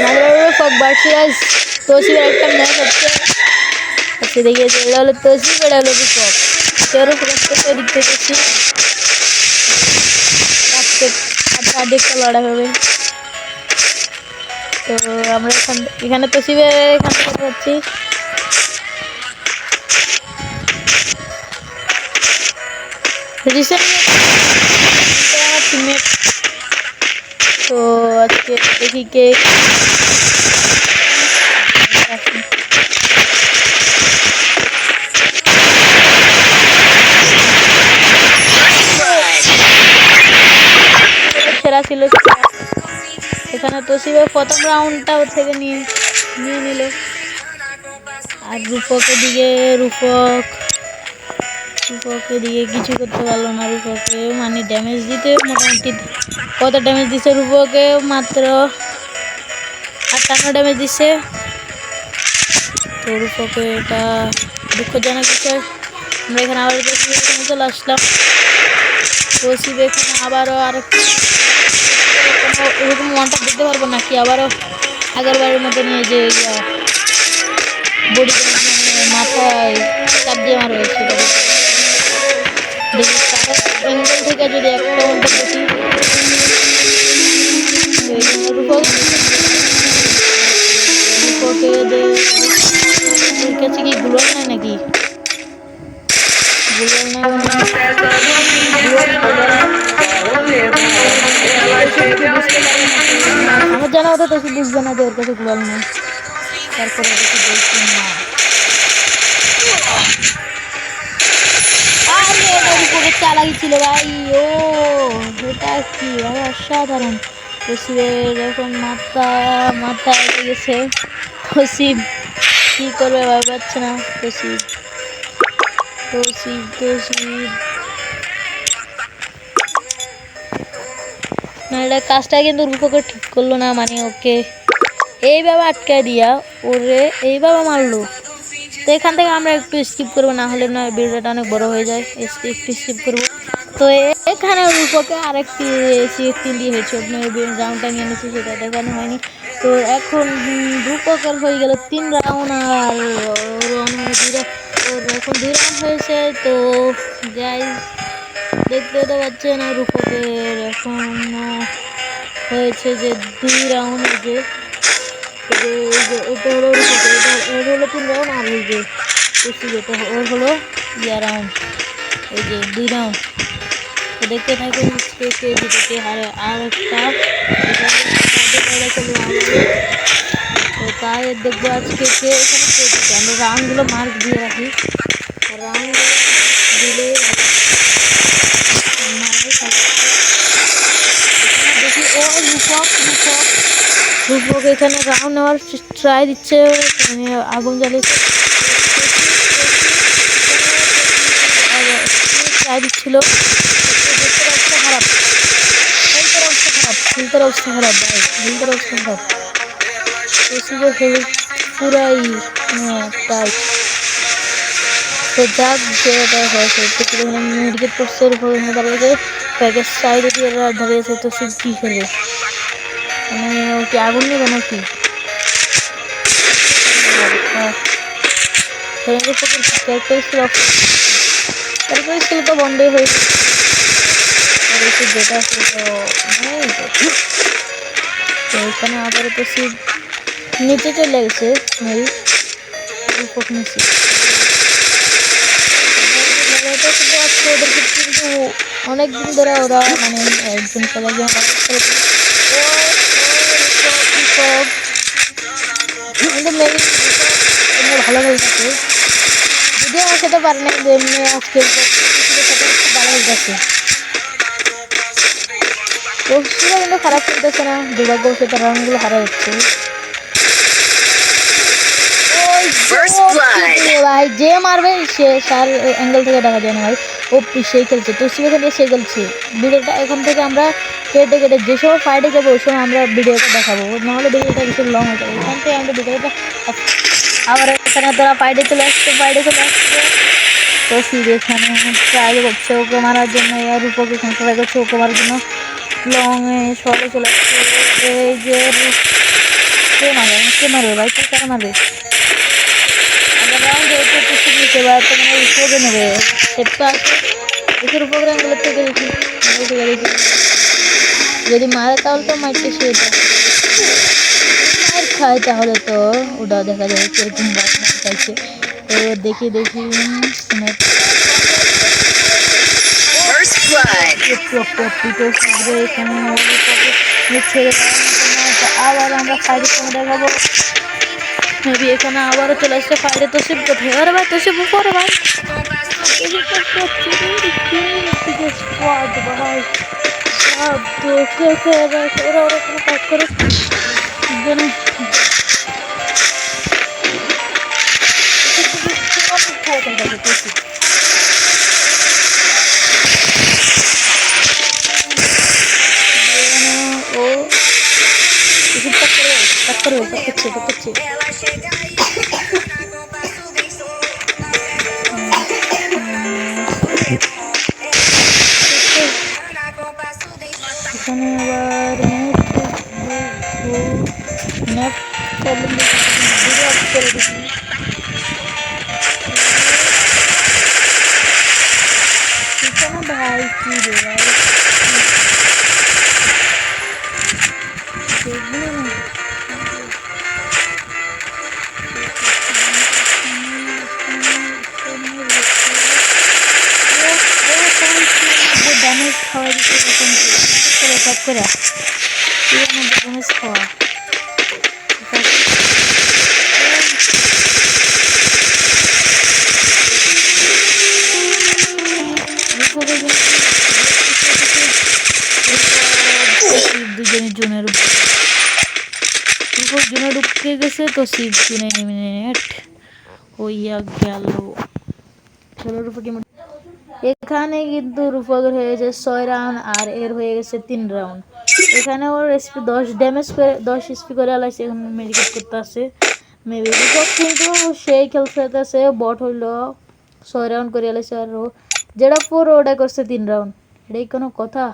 আমাদের ফক ভার্সেস তোশির একটা ম্যাচ হচ্ছে আচ্ছা দেখি এটা হলো তোশি এটা হলো রূপক তেরো প্রত্যেকটা দিক থেকে তোশি আজকে আজকে আগে একটা লড়াই হবে তো আমরা এখান এখানে তোশিবের এখান থেকে যাচ্ছি রিসেন্টলি আমার টিমমেট তো আজকে দেখি কে সেরা ছিল এখানে তোশিবে প্রথম রাউন্ডটাও থেকে নিয়ে নিয়ে নিল। আর রূপকের দিকে রূপক। রূপকে দিয়ে কিছু করতে পারল না রূপকে মানে ড্যামেজ দিতে মোটামুটি কত ড্যামেজ দিচ্ছে রূপকে মাত্র আটান্ন ড্যামেজ দিচ্ছে তো রূপকে এটা দুঃখজনক বিষয়। আমরা এখানে আবার চলে আসলাম। রসিব এখানে আবারও আর এরকম ওয়ানটা দিতে পারব নাকি? আবারও আগের বারের মতো নিয়ে যে বডি মাথায় চাপ দিয়ে মারবে সেটা অ্যাঙ্গেল থেকে যদি একটা কি নাই নাকি মানে আমার জানা তো বুঝবে না যে ওর কাছে নেই তারপরে উপরে চালাকি ছিল ভাই, ও, এটা কি? অসাধারণ। তসিবের এখন মাথা মাথা এসে গেছে তসিব কি করবে ভাই পাচ্ছে না? তসিব তসিব তসিব না কাজটা কিন্তু রূপকে ঠিক করল না মানে ওকে এইভাবে আটকায় দিয়া ওরে এইভাবে মারলো। তো এখান থেকে আমরা একটু স্কিপ করব না হলে না ভিডিওটা অনেক বড় হয়ে যায়। একটু স্কিপ করব। তো এখানে রূপকে আরেকটি সিএফটি দিয়ে হয়েছে রাউন্ডটা নিয়ে নিয়েছে সেটা দেখানো হয়নি। তো এখন রূপকের হয়ে গেল তিন রাউন্ড আর রাউন্ড এখন দুই রাউন্ড হয়েছে, তো যাই দেখতে তো পাচ্ছেন, রূপকের এখন হয়েছে যে দুই রাউন্ড যে এই যে এই যে এটা হলো রূপকের এটা এর হলো তিন রাউন্ড আর এই যে বেশি যেটা ওর হলো ইয়া রাউন্ড এই যে দুই রাউন্ড তো দেখতে থাকুন কে কে জিতে কে হারে আর একটা এটা তাদের বাইরে চলে আমাদের। তো তাই দেখব আজকে কে এখানে কে জিতে আমরা রাউন্ডগুলো মার্ক দিয়ে রাখি রাউন্ড দিলে রূপক এখানে রাউন্ড নেওয়ার ট্রাই দিচ্ছে আগুন জ্বালিয়েছে। ট্রাই দিচ্ছিল। খারাপ হেলথের অবস্থা খারাপ ভাই অবস্থা খারাপ। রসিদের হেলথ পুরাই টাইট তো যাক যেটা হয়েছে তো মেডিকেট কোর্সের উপর ব্যাগের সাইডে দিয়ে এরা দাঁড়িয়েছে, তো সে কী করবে মানে ও কি আগুন নেবে নাকি? স্কুল তো বন্ধই হয়েছে যেটা আছে তো এখানে আবার তো সিট নিচে চলে গেছে মেরি কিন্তু অনেকদিন ধরে ওরা মানে একজন এমনি ভালো খেলতেছে যদিও আমার সাথে পারে না কিন্তু এমনি আজকে ভালো কিন্তু খারাপ খেলতেছে না দুর্ভাগ্য সেটা রাউন্ডগুলো হারা যাচ্ছে। ভাই যে মারবে সে সার অ্যাঙ্গেল থেকে দেখা যায় না ভাই। ও সেই খেলছে তো এখান থেকে সে খেলছে। ভিডিওটা এখান থেকে আমরা কেটে কেটে যে সময় ফাইটে যাব, ওই সময় আমরা ভিডিওটা দেখাবো। নাহলে ভিডিওটা ভীষণ লং হয়ে যাবে। এখান থেকে আমরা ভিডিওটা আবার এখানে তোরা ফাইটে চলে আসছে ফাইটে চলে আসছে। তো সির এখানে ট্রাই করছে ওকে মারার জন্য, আর রূপক এখানে ট্রাই করছে ওকে মারার জন্য। লং এ সরে চলে আসছে। এই যে কে মারে? কে মারবে ভাই? কে মারবে হচ্ছে কিছু নিতে পারে তো মানে উপরে নেবে সেটটা আছে এসের উপগ্রামগুলো থেকে দেখি দেখি দেখি যদি মারে তাহলে তো মাইকে সে আর খায় তাহলে তো ওটা দেখা যাবে কীরকম মাছ খাইছে। তো দেখি দেখি শীঘ্র এখানে আবার আমরা কোনো দেখাবো। মেবি এখানে আবারও চলে আসছে ফাইলে তো শিব কোথায় আরে ভাই, তো শিব উপরে ভাই। ওরা ওরা কোনো কাজ করে। যেন ও এখানে আবার ম্যাপ প্রবলেম ভিডিও অফ করে দিচ্ছি এখানে ভাই কি করে টপ করে ড্যামেজ খাওয়া দুজনের জনের উপর জুনে ঢুকে গেছে তো শিব জুনে মিনিট হইয়া গেল ষোলো রুপকি এখানে কিন্তু রূপকের হয়ে গেছে ছয় রাউন্ড আর এর হয়ে গেছে তিন রাউন্ড। এখানে ওর এসপি দশ ড্যামেজ করে, দশ এসপি করে আলাইছে, এখন মেডিকেট করতে আছে। মেবি রূপক কিন্তু সেই খেলতে বট হইল, ছয় রাউন্ড করে আলাইছে আর যেটা পুরো ওটা করছে তিন রাউন্ড। এটাই কোনো কথা?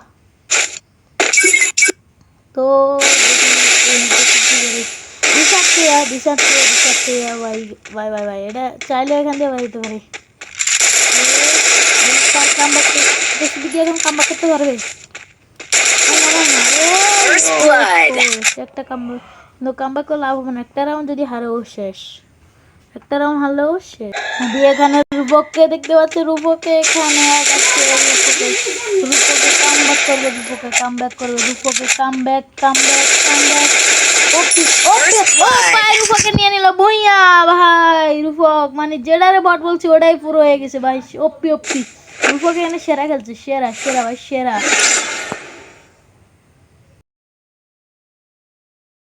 তো দিশাক্রিয়া দিশাক্রিয়া দিশাক্রিয়া ভাই ভাই ভাই ভাই, এটা চাইলে এখান দিয়ে বাড়িতে পারে। কামব্যাক রেসিপি এখন কামব্যাক করতে পারবে। First blood. একটা কামব্যাক কিন্তু কামব্যাক করে লাভ হবে না। একটা রাউন্ড যদি হারেও শেষ। একটা রাউন্ড হারলেও শেষ। দিয়ে এখানে রূপককে দেখতে পাচ্ছি রূপকে এখানে রূপকে কামব্যাক করবে রূপকে কামব্যাক করবে রূপকে কামব্যাক কামব্যাক কামব্যাক রূপকে নিয়ে নিল। ভুইয়া ভাই রূপক মানে যেটারে বট বলছি ওটাই পুরো হয়ে গেছে ভাই। ওপি ওপি রূপক এখানে সেরা খেলছে সেরা সেরা ভাই সেরা